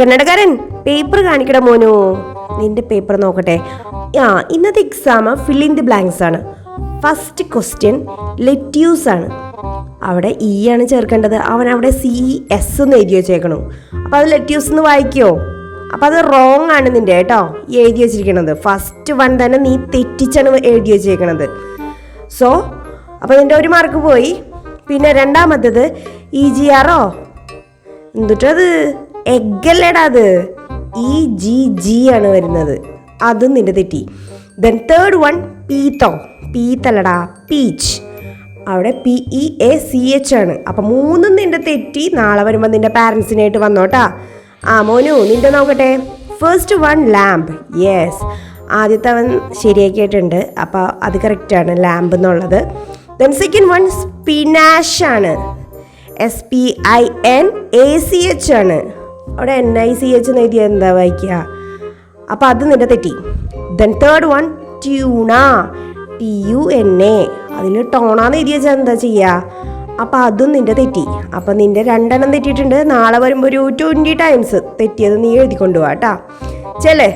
കന്നഡക്കാരൻ paper കാണിക്കട മോനോ. നിന്റെ paper നോക്കട്ടെ. ആ ഇന്നത്തെ exam fill in the blanks ആണ്. ഫസ്റ്റ് ക്വസ്റ്റ്യൻ ലെറ്റ്യൂസ് ആണ്. അവിടെ ഇ ആണ് ചേർക്കേണ്ടത്. അവൻ അവിടെ സി എസ് എന്ന് എഴുതി വെച്ചേക്കണു. അപ്പോൾ അത് ലെറ്റ്യൂസ് എന്ന് വായിക്കോ. അപ്പോൾ അത് റോങ് ആണ് നിന്റെ കേട്ടോ. ഈ എഴുതി വെച്ചിരിക്കണത്. ഫസ്റ്റ് വൺ തന്നെ നീ തെറ്റിച്ചാണ് എഴുതി വെച്ചേക്കണത്. സോ അപ്പോൾ നിന്റെ ഒരു മാർക്ക് പോയി. പിന്നെ രണ്ടാമത്തത് ഇ ജി ആറോ എന്തുട്ടത് എഗ്ഗല്ലേടാ അത്. ഇ ജി ജി ആണ് വരുന്നത്. അതും നിന്റെ തെറ്റി. ദെൻ തേർഡ് വൺ പീത്തോ. പീത്തല്ലടാ പീച്ച്. അവിടെ P E A C H ആണ്. അപ്പം മൂന്നും നിന്റെ തെറ്റി നാളെ വരുമ്പോൾ നിന്റെ പാരൻസിനായിട്ട് വന്നോട്ടാ ആ മോനു നിന്റെ നോക്കട്ടെ. First one lamp. യെസ് ആദ്യത്തെ അവൻ ശരിയാക്കിയിട്ടുണ്ട്. അപ്പോൾ അത് കറക്റ്റാണ് ലാമ്പ് എന്നുള്ളത്. ദെൻ സെക്കൻഡ് വൺ സ്പിനാഷ് ആണ്. S P I N A C H ആണ്. അവിടെ എൻ ഐ സി എച്ച് എന്ന് എന്താ വായിക്കുക? അപ്പോൾ അത് നിന്റെ തെറ്റി. Then third one tuna T U N A അതിൽ ടോണാന്ന് എഴുതി വെച്ചാൽ എന്താ ചെയ്യുക അപ്പോൾ അതും നിന്റെ തെറ്റി. അപ്പം നിന്റെ രണ്ടെണ്ണം തെറ്റിയിട്ടുണ്ട്. നാളെ വരുമ്പോൾ ഒരു ട്വന്റി ടൈംസ് തെറ്റിയത് നീ എഴുതി കൊണ്ടുപോകാം കേട്ടാ ചെല്ലേ?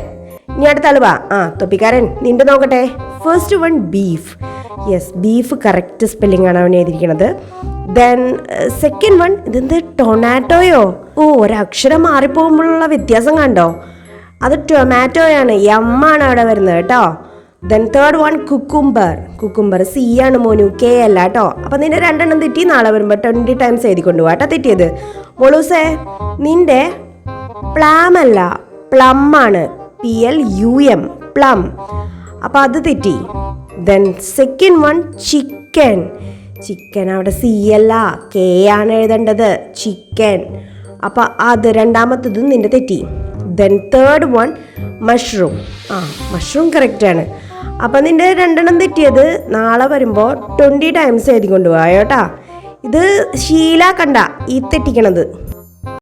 ഇനി അടുത്ത ആൾ ആ തൊപ്പിക്കാരൻ. നിന്റെ നോക്കട്ടെ. First one beef yes beef correct spelling ആണ് അവൻ എഴുതിയിരിക്കുന്നത്. ദെൻ സെക്കൻഡ് വൺ ഇതെന്ത്? ടൊമാറ്റോയോ ഓ ഒരക്ഷരം മാറിപ്പോകുമ്പോഴുള്ള വ്യത്യാസം കണ്ടോ? അത് ടൊമാറ്റോയാണ് എമ്മാണ് അവിടെ വരുന്നത് കേട്ടോ. Then third one cucumber cucumber C ആണ് മോനു കെ അല്ല കേട്ടോ. അപ്പം നിന്റെ രണ്ടെണ്ണം തെറ്റി നാളെ വരുമ്പോൾ ട്വന്റി ടൈംസ് എഴുതി കൊണ്ടുപോകാം കേട്ടോ തെറ്റിയത്. മോളൂസേ നിന്റെ പ്ലാം അല്ല പ്ലം ആണ്. P L U M plum. അപ്പം അത് തെറ്റി. Then second one chicken chicken അവിടെ സി അല്ല കെ ആണ് എഴുതേണ്ടത് ചിക്കൻ അപ്പം അത് രണ്ടാമത്തതും നിന്റെ തെറ്റി. ദെൻ തേർഡ് വൺ മഷ്റൂം ആ മഷ്റൂം കറക്റ്റാണ് അപ്പം നിന്റെ രണ്ടെണ്ണം തെറ്റിയത് നാളെ വരുമ്പോൾ ട്വന്റി ടൈംസ് എഴുതി കൊണ്ടുപോകാം കേട്ടോ. ഇത് ശീല കണ്ട ഈ തെറ്റിക്കണത്.